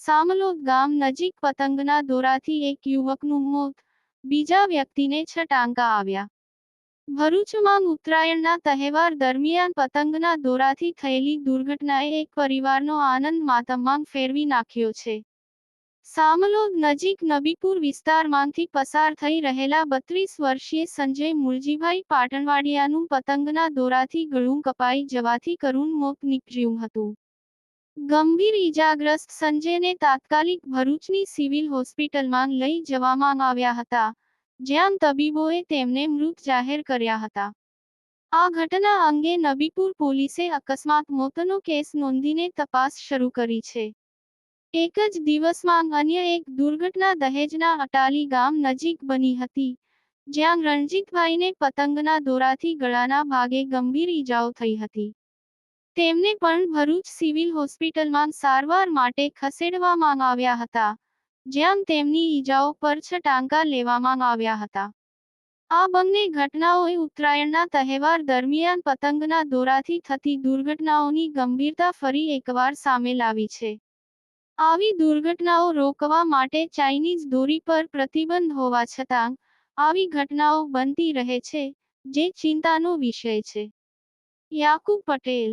સામલોદ ગામ નજીક પતંગના દોરાથી એક યુવકનું મોત. બીજા વ્યક્તિને છ ટાંકા આવ્યા. ભરૂચમાં ઉત્તરાયણના તહેવાર દરમિયાન પતંગના દોરાથી થયેલી દુર્ઘટનાએ એક પરિવારનો આનંદ માતમમાં ફેરવી નાખ્યો છે. સામલોદ નજીક નબીપુર વિસ્તારમાંથી પસાર થઈ રહેલા બત્રીસ વર્ષીય સંજય મુળજીભાઈ પાટણવાડિયાનું પતંગના દોરાથી ગળું કપાઈ જવાથી કરુણ મોત નીપજ્યું હતું. ગંભીર ઈજાગ્રસ્ત સંજયને તાત્કાલિક ભરૂચની સિવિલ હોસ્પિટલમાં લઈ જવામાં આવ્યા હતા, જ્યાં તબીબોએ તેમને મૃત જાહેર કર્યા હતા. આ ઘટના અંગે નબીપુર પોલીસે અકસ્માત મોતનો કેસ નોંધીને તપાસ શરૂ કરી છે. એક જ દિવસમાં અન્ય એક દુર્ઘટના દહેજના અટાલી ગામ નજીક બની હતી, જ્યાં રણજીતભાઈને પતંગના દોરાથી ગળાના ભાગે ગંભીર ઈજાઓ થઈ હતી. તેમને પણ ભરૂચ સિવિલ હોસ્પિટલમાં સારવાર માટે ખસેડવામાં આવ્યા હતા, જ્યાં તેમની ઈજાઓ પર છટાંકા લેવામાં આવ્યા હતા. આ બંને ઘટનાઓએ ઉત્તરાયણના તહેવાર દરમિયાન પતંગના દોરાથી થતી દુર્ઘટનાઓની ગંભીરતા ફરી એકવાર સામે લાવી છે. આવી દુર્ઘટનાઓ રોકવા માટે ચાઇનીઝ દોરી પર પ્રતિબંધ હોવા છતાં, આવી ઘટનાઓ બનતી રહે છે, જે ચિંતાનો વિષય છે. યાકુબ પટેલ